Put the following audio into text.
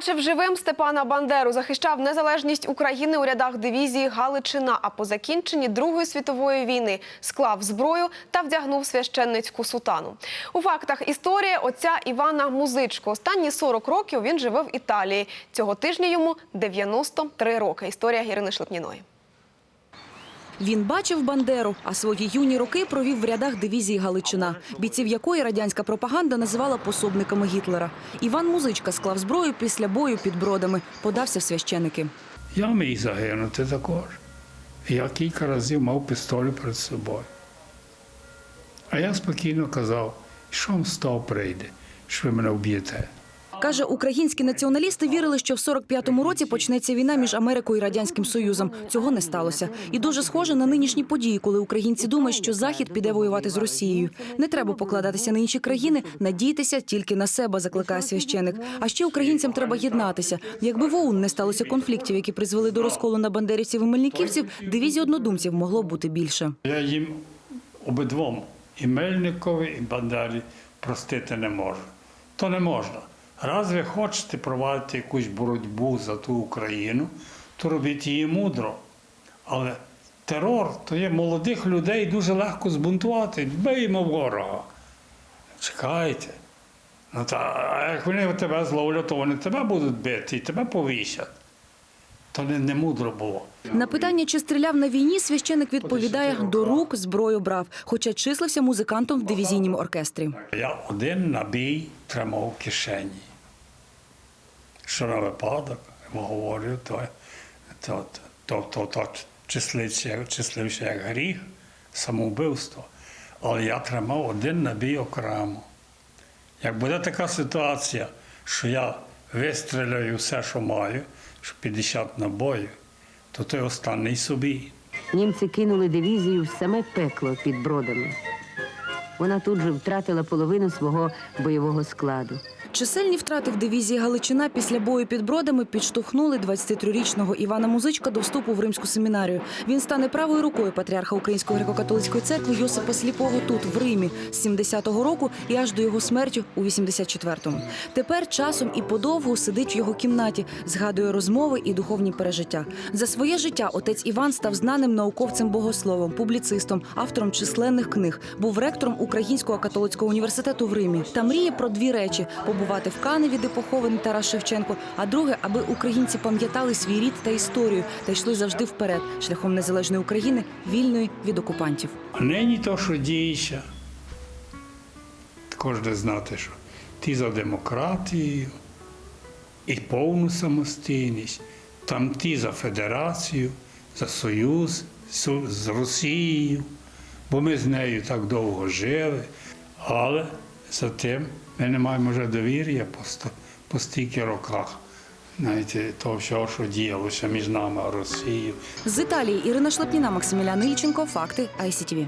Бачив живим Степана Бандеру, захищав незалежність України у рядах дивізії Галичина. А по закінченні Другої світової війни склав зброю та вдягнув священницьку сутану. У фактах історія отця Івана Музичко. Останні 40 років він живе в Італії. Цього тижня йому 93 роки. Історія Ірини Шлепніної. Він бачив Бандеру, а свої юні роки провів в рядах дивізії Галичина, бійців якої радянська пропаганда називала пособниками Гітлера. Іван Музичка склав зброю після бою під бродами, подався в священики. Я міг загинути також. Я кілька разів мав пістолю перед собою. А я спокійно казав, що вам став прийде, що ви мене вб'єте. Каже, українські націоналісти вірили, що в 45-му році почнеться війна між Америкою і радянським союзом. Цього не сталося. І дуже схоже на нинішні події, коли українці думають, що захід піде воювати з Росією. Не треба покладатися на інші країни, надійтеся тільки на себе, закликає священик. А ще українцям треба єднатися. Якби в ОУН не сталося конфліктів, які призвели до розколу на бандерівців і мельниківців, дивізій однодумців могло бути більше. Я їм обидвом, і Мельникові, і Бандері, простити не можу. То не можна. Раз ви хочете провадити якусь боротьбу за ту Україну, то робіть її мудро. Але терор то є молодих людей дуже легко збунтувати. Биймо ворога. Чекайте. Ну, та, а як вони тебе зловлять, то вони тебе будуть бити і тебе повісять. То не, не мудро було. На питання, чи стріляв на війні, священик відповідає, до рук зброю брав, хоча числився музикантом в дивізійному оркестрі. Я один набій тримав в кишені. Що на випадок, говорю, то, то, то, то, то числився, числився як гріх, самовбивство. Але я тримав один набій окремо. Як буде така ситуація, що я вистріляю все, що маю, що 50 набоїв, то той останній собі. Німці кинули дивізію в саме пекло під бродами. Вона тут же втратила половину свого бойового складу. Чисельні втрати в дивізії Галичина після бою під бродами підштовхнули 23-річного Івана Музичка до вступу в римську семінарію. Він стане правою рукою патріарха Української греко-католицької церкви Йосипа Сліпого тут, в Римі, з 70-го року і аж до його смерті у 84-му. Тепер часом і подовгу сидить в його кімнаті, згадує розмови і духовні пережиття. За своє життя отець Іван став знаним науковцем-богословом, публіцистом, автором численних книг, був ректором Українського католицького університету в Римі. Та мріє про дві речі: побувати в Каневі, де похований Тарас Шевченко. А друге, аби українці пам'ятали свій рід та історію та йшли завжди вперед, шляхом незалежної України, вільної від окупантів. Нині то, що діється, також знати, що ті за демократію і повну самостійність, там ті за федерацію, за союз з Росією, бо ми з нею так довго жили, але за тим ми не маємо вже довір'я по, по стільки роках. Знаєте, того все, що діялося між нами Росією. З Італії Ірина Шлепніна, Максимілян Ільченко. Факти ICTV.